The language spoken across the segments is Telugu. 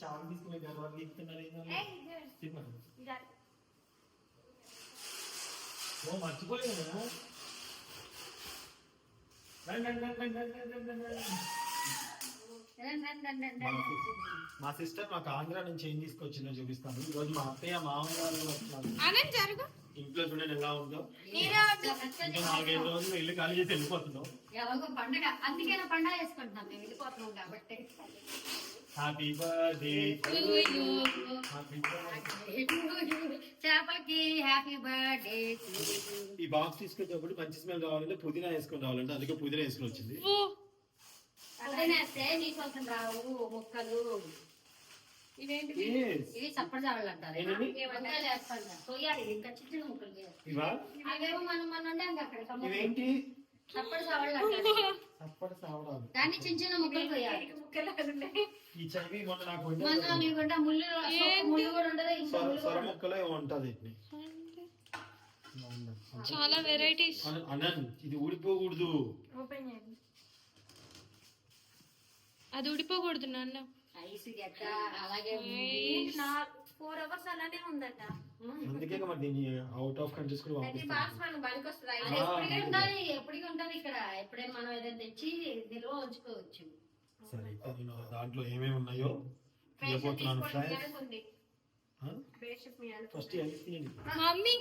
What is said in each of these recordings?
చాలా తీసుకునే గర్వాలు తీసుకున్నారు ఏంటన్నా? చెప్పండి. ఓ మర్చిపోలేదు రండి, రండి, రండి, రండి, రండి, రండి, రండి. మా సిస్టర్ మాకు ఆంధ్ర నుంచి ఏం తీసుకొచ్చిందో చూపిస్తాను. ఈ రోజు మా అత్తయ్య మామయ్య వాళ్ళు వస్తున్నారు ఇంట్లో చూడండి ఎలా ఉందో. ఇంకా నాలుగైదు రోజులు ఇల్లు ఖాళీ చేసి వెళ్ళిపోతున్నాం. ఎలాగో పండగ అందుకే నా పండగ చేసుకుంటున్నాం. మేము వెళ్ళిపోతున్నాం కాబట్టి. హ్యాపీ బర్త్డే చేపలకి బర్త్డే ఈ బాక్స్ తీసుకొచ్చేటప్పుడు మంచి స్మెల్ రావాలంటే పుదీనా వేసుకొని రావాలంటే. అందుకే పుదీనా వేసుకొని వచ్చింది. నీకోసం రావు మొక్కలు. ఇవి చప్పటి చావలు అంటారు ఇంకా చిన్న ముక్కలు చేయాలి. ఇవా? అవేమో మనం మనం ఉండాం అక్కడ కమ్మలు. ఇవేంటి? చప్పటి చావలు అంటారు అప్పటి సావడాలు దాన్ని చిన్న చిన్న ముక్కలు పోయాలి ఈ చవి మొన్న నాకు. నీకుంటే ముళ్ళు ముళ్ళు కూడా ఉండదు సొర ముక్కలో ఉంటది. చాలా వెరైటీస్ అన- అనంత్ ఇది ఊడిపోకూడదు. అది ఉడిపోకూడదు నాన్న. ఫోర్ అవర్స్ అలానే ఉందట. అందుకే మరి దీన్ని అవుట్ ఆఫ్ కంట్రీస్ కూడా ప్రతి పంపిస్తాను. బాక్స్ మనకు బలికి వస్తుంది అది ఎప్పటికీ ఇక్కడ. ఎప్పుడైనా మనం ఏదైనా తెచ్చి నిల్వ ఉంచుకోవచ్చు. సరే ఇప్పుడు నేను దాంట్లో ఏమేమి ఉన్నాయో తీయబోతున్నాను ఫ్రెండ్స్ ఫస్ట్ అది తీయండి. మమ్మీ.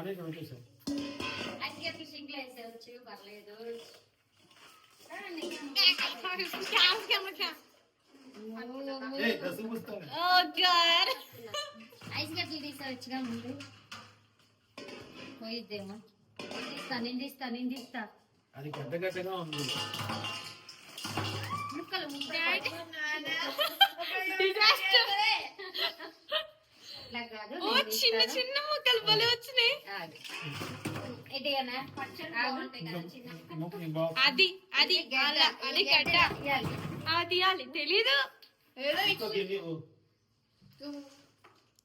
అనేక పెట్టేశారు అందుకే ఫిషింగ్లో వేసేయచ్చు పర్లేదు ఏ దశ పుస్తకం ఓ గాడ్ ఐస్ గడ్డలు తీసేవచ్చుగా ముందు పోయిద్దేమో నిందిస్తా నిందిస్తా నిందిస్తా అది గడ్డ గడ్డగా ఉంది ముక్కలు ముక్కలు డిజాస్టర్ ఇలా కాదు ఓ చిన్న చిన్న ముక్కలు భలే వచ్చినాయి. అది అది అది గడ్డ అది తీయాలి. తెలీదు.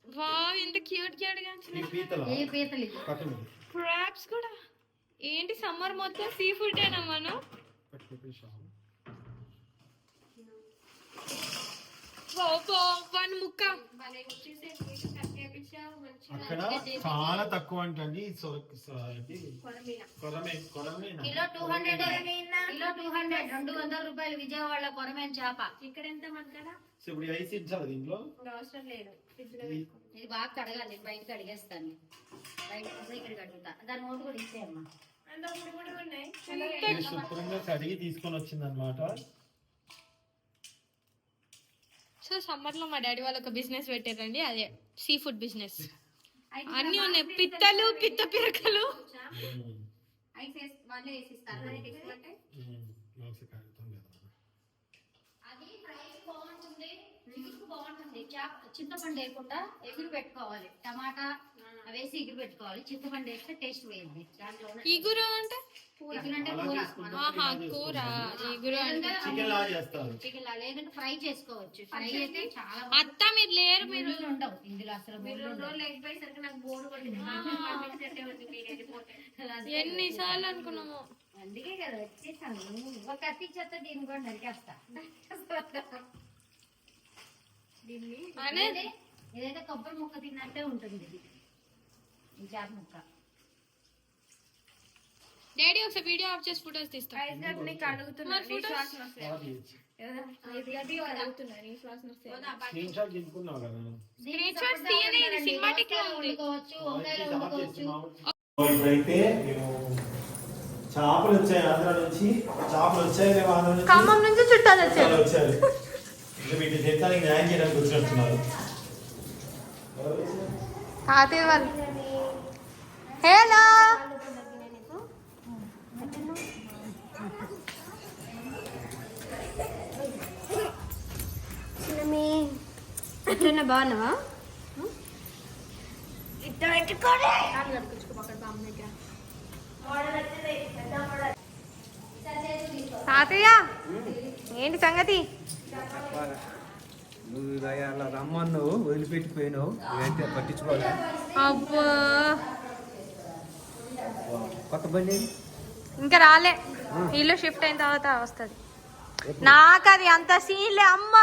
వావ్ ఎంత క్యూట్గా కూడా. ఏంటి సమ్మర్ మొత్తం సీ ఫుడ్ ఏనా మనం? వన్ ముక్క. అక్కడ చాలా తక్కువ అంటండి. సొర- సొ- ఏంటి? కొరమే కొరమేనా? Kilo two hundred kilo two hundred రెండు వందల రూపాయలు విజయవాడ కొరమేన్ చేప. ఇక్కడ ఎంత ఇప్పుడు ఐస్ ఇచ్చారు దీంట్లో? అవసరం లేదు. ఇది- బాగా కడగాలి బయటకి అడిగేస్తాను. బయట ఇక్కడ కడుగుతా. దాని మూడు కూడా ఇచ్చేయమ్మా. శుభ్రంగా కడిగి తీసుకొని వచ్చింది అనమాట సో సమ్మర్లో మా డాడీ వాళ్ళు ఒక బిజినెస్ పెట్టారండి అదే సీ ఫుడ్ బిజినెస్ అన్ని ఉన్నాయి. పిత్తలు పిత్త పిరకలు. అది ప్రైస్ బాగుంటుంది. ఎగురు బాగుంటుంది. చింతపండు వేయకుండా ఎగురు పెట్టుకోవాలి. టమాటా వేసి ఎగురు పెట్టుకోవాలి. చింతపండు వేస్తే టేస్ట్ వేయండి దాంట్లో ఎగురు అంటే? కూర. మనం ఆహా కూర. ఇగురు అంటే చికెన్ లా చేస్తారు. చికెన్ లా లేదంటే ఫ్రై చేసుకోవచ్చు. ఫ్రై అయితే చాలా అత్త మీరు లేరు మీరు. ముళ్ళు ఉండవు. ఇందులో అసలు ముళ్ళు రెండు ఉండవు. రోజులు అయిపోయేసరికి నాకు బోర్ కొట్టింది పంపించేట్టే ఉంది మీరు వెళ్ళిపోతే. అందుకే ఎన్నిసార్లు అనుకున్నాము. అందుకే కదా వచ్చేసాను. ఒక కత్తి చెత్త దీన్ని కూడా నరికేస్తా. దీన్ని ఇదైతే కొబ్బరి ముక్క తిన్నట్టే ఉంటుంది. ఇది చేప ముక్క. డాడీ ఒకసారి వీడియో ఆఫ్ చేసి ఫోటోస్ తీస్తాం. ఐస్ గడ్డ నీకు అడుగుతున్నా మరి నీ photos? శ్వాసన వస్తాయి కదా ఐస్ గడ్డ నీకు అడుగుతున్నా నీ శ్వాసన వస్తాయి స్క్రీన్ షాట్ తీసుకున్నావు కదా. దీనికి shots సపోటా తీయనే, ఇది ఉంటుందండి. cinematic లో దోసకాయలు ఉంది. వండుకోవచ్చు వంకాయలు వండుకోవచ్చు ఇప్పుడైతే మేము చేపలు వచ్చాయి ఆంధ్ర నుంచి. చేపలు వచ్చాయి మేము ఆంధ్ర నుంచి. ఖమ్మం నుంచి చుట్టాలు వచ్చారు. ఇంకా వీటి జీతానికి న్యాయం చేయడానికి వచ్చినట్టున్నారు హలో ఎట్లున్నా బాగున్నావా? తాతయ్య ఏంటి సంగతి? నువ్వు అలా రమ్మన్నావు వదిలిపెట్టిపోయినావు ఇదైతే పట్టించుకోలే. అబ్బా. కొత్త బండి? ఇంకా రాలే. ఇల్లు షిఫ్ట్ అయిన తర్వాత వస్తుంది. నాకు అది అంత సీన్లే అమ్మ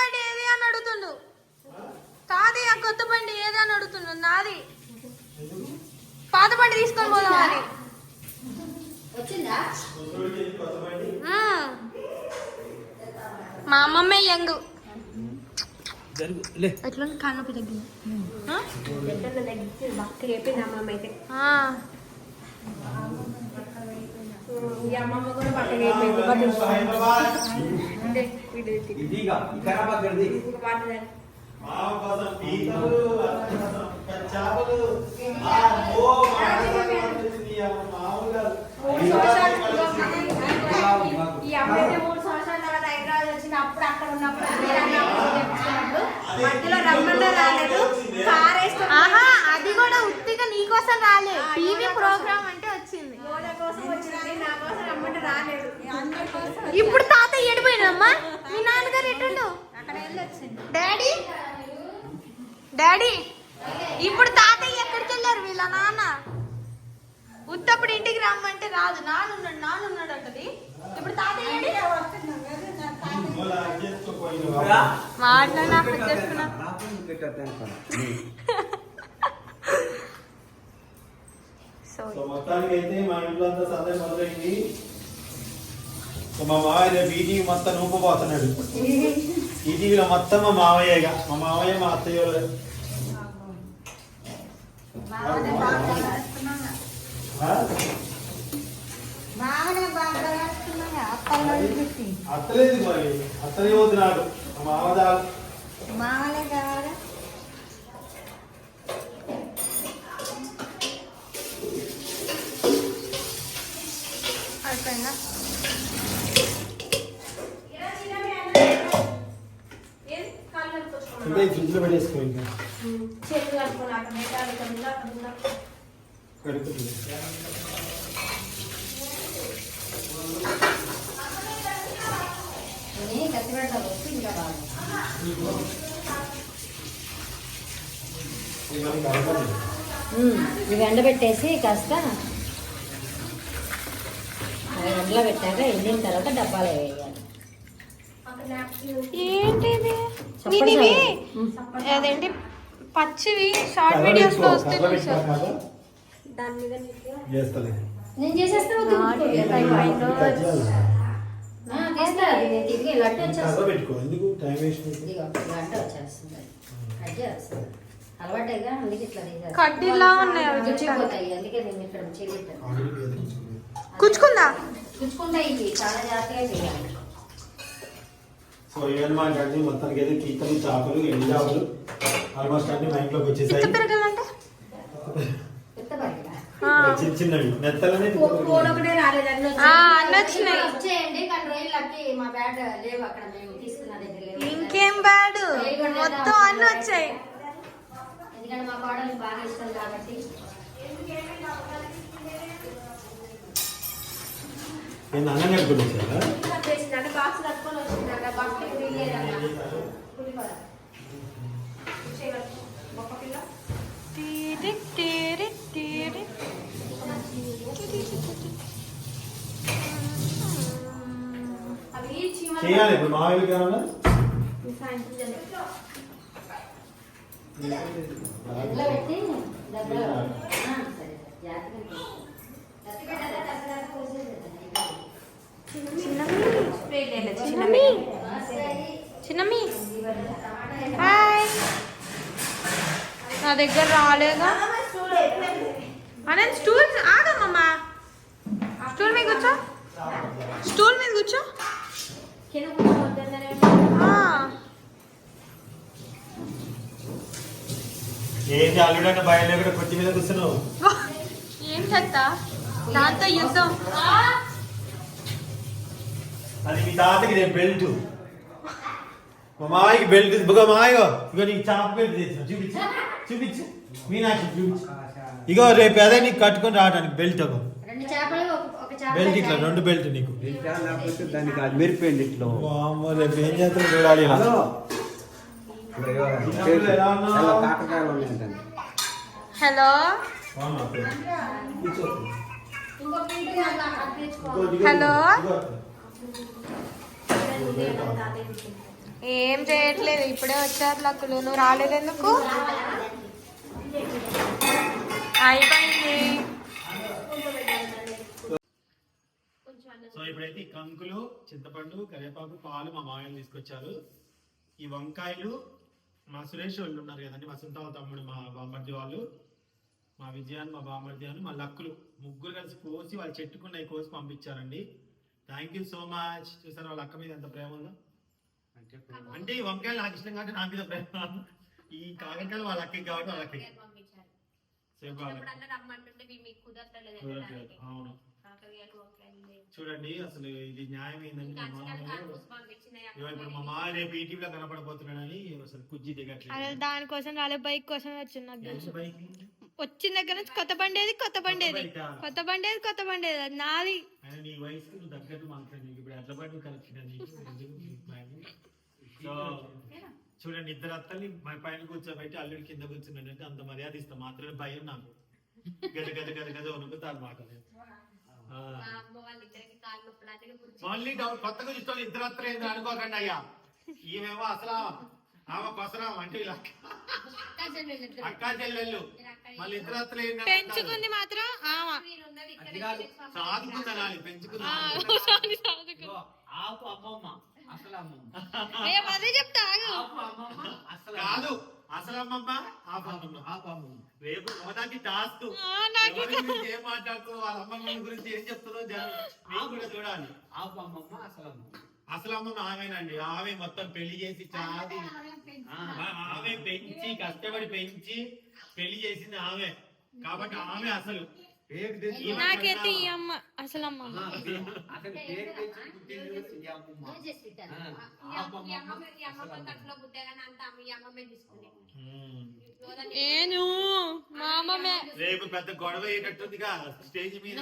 బండి ఏది అని అడుగుతుండు. తాతయ్య కొత్త బండి ఏది అని అడుగుతుండు. నాది. పాత బండి తీసుకొని పోదాం అని. వచ్చిందా? కొత్త బండి మ్మ్. మా అమ్మమ్మే యంగ్. జరుగు లే. ఎట్లా కానొప్పి తగ్గింది ఆ? అమ్మమ్మ ఆ. కూడా పక్కన ఇదిగా ఖరాబ్ అక్కడిది ఈ అమ్మాయి మూడు సంవత్సరాల తర్వాత హైదరాబాద్ అక్కడ ఉన్నప్పుడు మధ్యలో రమ్మన్నా రాలేదు. కార్ ఆహా అది కూడా ఉత్తిగా నీకోసం రాలే. టీవీ ప్రోగ్రామ్ అంటే వచ్చింది మోద కోసం వచ్చింది నా కోసం రమ్మంటే రాలేదు అందరి కోసం ఇప్పుడు తాత ఏడిపోయినమ్మా మీ నాన్నగారు వచ్చింది డాడీ? డాడీ? ఇప్పుడు తాతయ్య ఎక్కడికి వెళ్ళారు వీళ్ళ నాన్న? ఉత్తప్పుడు ఇంటికి రమ్మంటే రాదు. నానున్నాడు నానున్నాడు అంటది. ఇప్పుడు తాతయ్య మాట్లాడినా చేసుకున్నా. సో సో మొత్తానికి అయితే మా ఇంట్లో అంతా సందడి మొదలైంది. సో మా మావయ్య రేపు ఈ టీవీ మొత్తం నూపబోతున్నాడు ఈ టీవీలో మొత్తం మా మావయ్యగా. మా మావయ్య మా అత్తయ్య అత్తలేదు మరి. అత్తలే వద్దున్నాడు మా మావదా బాగానే కావాలా? ఇంకా ఈ ఫ్రిడ్జ్లో పెట్టేసుకో ఇంకా చేతులు కట్టుకొని అక్కడ పెట్టాలి ఇక్కడ ఉందా, అక్కడ ఉందా. కడుపుతుంది నేను కత్తి పెడతా వస్తే ఇంకా బాగా ఇది మనకి కనపడదు. ఇవి ఎండబెట్టేసి కాస్త అవి ఎండలో పెట్టాక ఎండిన తర్వాత డబ్బాలో వేయాలి ఏంటిది? సౌండ్. అదేంటి? పచ్చివి షార్ట్ వీడియోస్లో వస్తే కర్ర చూసా. పెట్టుకో, దాని మీద నీట్గా చేస్తలే. నేను. కడ్డీలా ఉన్నాయి. కుచ్చుకుందా ఇవి? చాలా జాగ్రత్తగా చేయాలి. సో ఇవన్నీ మా గడ్డి మొత్తానికి అయితే పీతలు చేపలు ఎండు చేపలు ఆల్మోస్ట్ అన్ని మా ఇంట్లోకి వచ్చేసాయి. చిన్న చిన్నవి. నెత్తలనే ఇంకేం బ్యాడ్? మొత్తం అన్ని వచ్చాయి. ఎందుకంటే మా కోడలు బాగా ఇష్టం కాబట్టి. నేను అన్నం కట్టుకుని వచ్చారా బాక్స్ కట్టుకొని వచ్చింది అక్కడ బాక్స్ లేదన్న పులిహోర. బొక్క పిల్ల తీరి తీరి తీరి అవి చీమలు చేయాలి ఇప్పుడు మా వీళ్ళకి ఏమన్నా సాయంత్రం చేద్దాం. ఇంట్లో పెట్టి దగ్గర ఆ, సరే జాగ్రత్తగా తీసుకో. కత్తి పెట్టాలా? కత్తి దాకా కోసేసేద్దాం. చిన్నమి చిన్నమి హాయ్. నా దగ్గర రాలేదా? అనే స్టూల్ ఆగమ్మా స్టూల్ మీద కూర్చో. స్టూల్ మీద కూర్చో. ఏంటి అల్లుడన్న మీద కూర్చున్నావు? ఏం చెత్త? దాంతో యుద్ధం. అది మీ తాతకి రేపు బెల్ట్. మా మాయకి బెల్ట్ ఇదిగో మాయగో ఇగో నీకు చాప బెల్ట్ తెచ్చిన. చూపించు చూపించు. మీనాక్షి చూపించు. ఇగో రేపు అదే నీకు కట్టుకొని రావడానికి బెల్ట్ ఒక. రెండు చేపలు ఒక- ఒక చేప బెల్ట్ ఇట్లా రెండు బెల్ట్ నీకు. దానికి అది మెరిపోయింది ఇట్లో. రేపు ఏం చేస్తాం చూడాలి. హలో. హలో. ఏం చేయట్లేదు ఇప్పుడే వచ్చారు లక్కులు నువ్వు రాలేదు ఎందుకు? అయిపోయింది. సో ఇప్పుడైతే ఈ కంకులు చింతపండు కరివేపాకు పాలు మా మామయ్య తీసుకొచ్చారు. ఈ వంకాయలు మా సురేష్ వాళ్ళు ఉన్నారు కదండి మా సొంత తమ్ముడు మా బామ్మర్ది వాళ్ళు. మా విజయాన్ని మా బామ్మర్ది అని మా లక్కులు ముగ్గురు కలిసి కోసి వాళ్ళు చెట్టుకున్నాయి కోసి పంపించారండి. థ్యాంక్ యూ సో మచ్ చూసారు వాళ్ళ అక్క మీద ఎంత ప్రేమ ఉందో? అంటే ఈ వంకాయలు నాకు ఇష్టం కాబట్టి నా మీద ప్రేమ. ఈ కాకరకాయలు వాళ్ళ అక్కకి కాబట్టి వాళ్ళ అక్కకి. వాళ్ళకి. అవును. చూడండి అసలు ఇది న్యాయం ఏంటంటే మా ఇప్పుడు మామ రేపు ఈ టీవీలో కనపడబోతున్నాడని అసలు కుజ్జి దిగట్లేదు. దానికోసం రాలే బైక్ కోసం ఎంత బైక్? వచ్చిన దగ్గర నుంచి కొత్త బండి ఏది కొత్త బండి ఏది కొత్త బైకా? కొత్త బండి ఏది కొత్త బండి ఏది అది నాది. నీ వయసుకు నువ్వు తగ్గట్టు మాట్లాడు ఇప్పుడు? సో చూడండి ఇద్దరు అత్తల్ని మా పైన కూర్చోబెట్టి అల్లుడి కింద కూర్చున్నాడంటే అంత మర్యాద ఇస్తాం. మాత్రమే భయం నాకు. గజ గజ గజ గజ వణుకుతారు మాట మా అమ్మ వాళ్ళిద్దరికి కాళ్ళు నొప్పులు అందుకే కూర్చో మళ్ళీ డౌట్ కొత్తగా చూస్తాను ఇద్దరు అత్తలు ఏంది అనుకోకండి అయ్యా. ఈమెమో అసలు ఆమె కొసరాం అంటే ఇలా. అక్క చెల్లెళ్ళు మళ్ళీ ఇద్దరు పెంచుకుంది మాత్రం ఆమా. పెంచుకుందా ఆపు అమ్మమ్మ అసలు అమ్మమ్మ. అదే చెప్తా కాదు అసలు అమ్మమ్మ ఆ అమ్మమ్మ. ఆపు అమ్మమ్మ. రేపు మోదాకి టాస్క్ ఏం మాట్లాడుతుందో వాళ్ళ అమ్మమ్మ గురించి ఏం చెప్తుందో జనం మీరు కూడా చూడాలి. ఆపు అమ్మమ్మ అసలు అమ్మమ్మ. అసలు అమ్మమ్మ ఆమెనండి. ఆమె మొత్తం పెళ్ళి చేసి చాది. ఆమె పెంచి కష్టపడి పెంచి పెళ్ళి చేసింది ఆమె. కాబట్టి ఆమె అసలు. నాకైతే ఈ అమ్మ అమ్మ. నువ్వు? మా అమ్మమే రేపు పెద్ద గొడవ అయ్యేటట్టుందిగా స్టేజ్ మీద.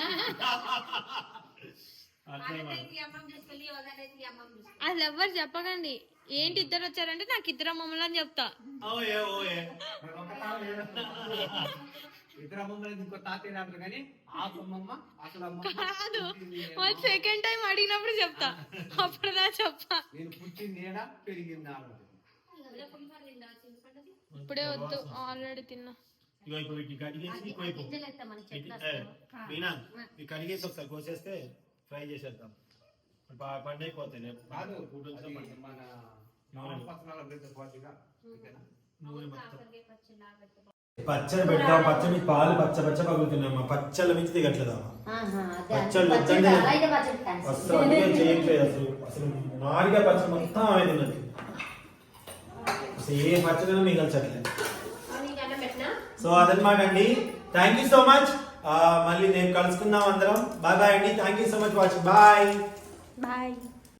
అసలు ఎవ్వరు చెప్పకండి. ఏంటి ఇద్దరు వచ్చారంటే నాకు ఇద్దరు అమ్మమ్మలు అని చెప్తా. కాదు? వాళ్ళు సెకండ్ టైం అడిగినప్పుడు చెప్తా. అప్పుడుదా చెప్తా? ఇప్పుడే వద్దు ఆల్రెడీ తిన్నా. కడిగేసి ఒకసారి కోసేస్తే ఫ్రై చేసేద్దాం. పండైపోతాయి రేపు. మన నూనె. పచ్చనాల బ్రెడ్ పాటుగా ఓకేనా? నూనె మొత్తం కాకరకాయ పచ్చడి లాగా పెట్టుకో. పచ్చడి పెట్టాం పచ్చడి పాలు పచ్చ పచ్చ పగులుతున్నాయమ్మా పచ్చళ్ళ మించి దిగట్లేదమ్మా. పచ్చళ్ళు వద్దండి. అసలు అందుకే చేయట్లేదు అసలు అసలు మాడిగా పచ్చడి మొత్తం ఆమె తిన్నది అసలు ఏ పచ్చడి మిగల్చట్లేదు? సో అదనమాట అండి థ్యాంక్ యూ సో మచ్ మళ్ళీ నేను కలుసుకుందాం అందరం బాయ్ బాయ్ అండి thank you so much watching bye bye